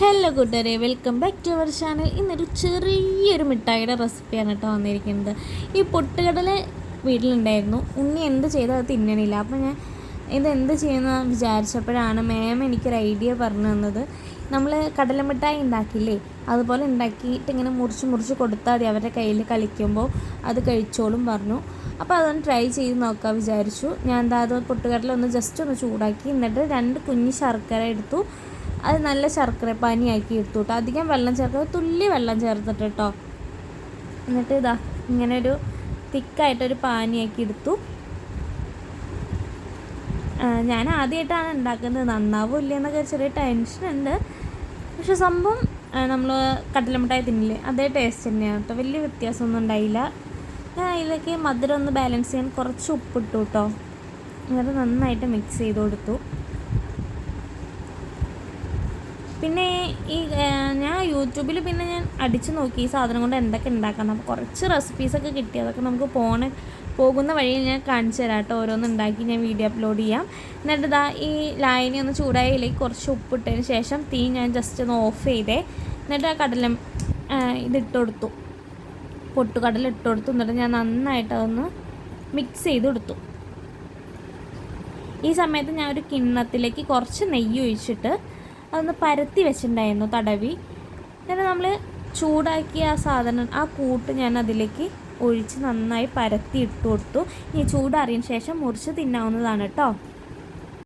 Hello കൂട്ടുകാരെ. Welcome back to our channel ഇന്നൊരു ചെറിയൊരു മിഠായിയുടെ റെസിപ്പിയാണ് കേട്ടോ വന്നിരിക്കുന്നത്. ഈ പൊട്ടുകടല വീട്ടിലുണ്ടായിരുന്നു. ഉണ്ണി എന്ത് ചെയ്താൽ അത് തിന്നണില്ല. അപ്പോൾ ഞാൻ ഇത് എന്ത് ചെയ്യുന്ന വിചാരിച്ചപ്പോഴാണ് മാം എനിക്കൊരു ഐഡിയ പറഞ്ഞു തന്നത്. നമ്മൾ കടലമിഠായി ഉണ്ടാക്കില്ലേ അതുപോലെ ഉണ്ടാക്കിയിട്ട് ഇങ്ങനെ മുറിച്ച് മുറിച്ച് കൊടുത്താൽ മതി. അവരുടെ കയ്യിൽ കളിക്കുമ്പോൾ അത് കഴിച്ചോളും പറഞ്ഞു. അപ്പോൾ അതൊന്ന് ട്രൈ ചെയ്ത് നോക്കാൻ വിചാരിച്ചു. ഞാൻ എന്താ അത് പൊട്ടുകടല ഒന്ന് ജസ്റ്റ് ഒന്ന് ചൂടാക്കി. എന്നിട്ട് രണ്ട് കുഞ്ഞ് ശർക്കര എടുത്തു. അത് നല്ല ശർക്കര പാനിയാക്കി എടുത്തു കേട്ടോ അധികം വെള്ളം ചേർത്ത് തുള്ളി വെള്ളം ചേർത്തിട്ട് കേട്ടോ എന്നിട്ട് ഇതാ ഇങ്ങനെ ഒരു തിക്കായിട്ടൊരു പാനിയാക്കി എടുത്തു. ഞാൻ ആദ്യമായിട്ടാണ് ഉണ്ടാക്കുന്നത്. നന്നാവും ഇല്ല എന്നൊക്കെ ചെറിയ ടെൻഷനുണ്ട് പക്ഷെ സംഭവം നമ്മൾ കടലമിഠായി തിന്നില്ലേ? അതേ ടേസ്റ്റ് തന്നെയാണ് കേട്ടോ വലിയ വ്യത്യാസമൊന്നും ഉണ്ടായില്ല. ഞാൻ അതിലേക്ക് മധുരം ഒന്ന് ബാലൻസ് ചെയ്യാൻ കുറച്ച് ഉപ്പിട്ടു കേട്ടോ എന്നിട്ട് നന്നായിട്ട് മിക്സ് ചെയ്ത് കൊടുത്തു. പിന്നെ ഈ ഞാൻ യൂട്യൂബിൽ പിന്നെ ഞാൻ അടിച്ചു നോക്കി ഈ സാധനം കൊണ്ട് എന്തൊക്കെ ഉണ്ടാക്കാം അപ്പോൾ കുറച്ച് റെസിപ്പീസൊക്കെ കിട്ടി. അതൊക്കെ നമുക്ക് പോണ പോകുന്ന വഴിയിൽ ഞാൻ കാണിച്ചു തരാം കേട്ടോ. ഓരോന്ന് ഉണ്ടാക്കി ഞാൻ വീഡിയോ അപ്ലോഡ് ചെയ്യാം. എന്നിട്ട് ഇതാ ഈ ലായനി ഒന്ന് ചൂടായതിലേക്ക് കുറച്ച് ഉപ്പിട്ടതിന് ശേഷം തീ ഞാൻ ജസ്റ്റ് ഒന്ന് ഓഫ് ചെയ്തേ. എന്നിട്ട് ആ കടലം ഇതിട്ട് കൊടുത്തു. പൊട്ടുകടല ഇട്ട് കൊടുത്തു. എന്നിട്ട് ഞാൻ നന്നായിട്ട് അതൊന്ന് മിക്സ് ചെയ്ത് കൊടുത്തു. ഈ സമയത്ത് ഞാൻ ഒരു കിണ്ണത്തിലേക്ക് കുറച്ച് നെയ്യ് ഒഴിച്ചിട്ട് അതൊന്ന് പരത്തി വെച്ചിട്ടുണ്ടായിരുന്നു തടവി. എന്നിട്ട് നമ്മൾ ചൂടാക്കിയ ആ സാധനം ആ കൂട്ട് ഞാൻ അതിലേക്ക് ഒഴിച്ച് നന്നായി പരത്തി ഇട്ട് കൊടുത്തു. ഇനി ചൂടാറിയതിന് ശേഷം മുറിച്ച് തിന്നാവുന്നതാണ് കേട്ടോ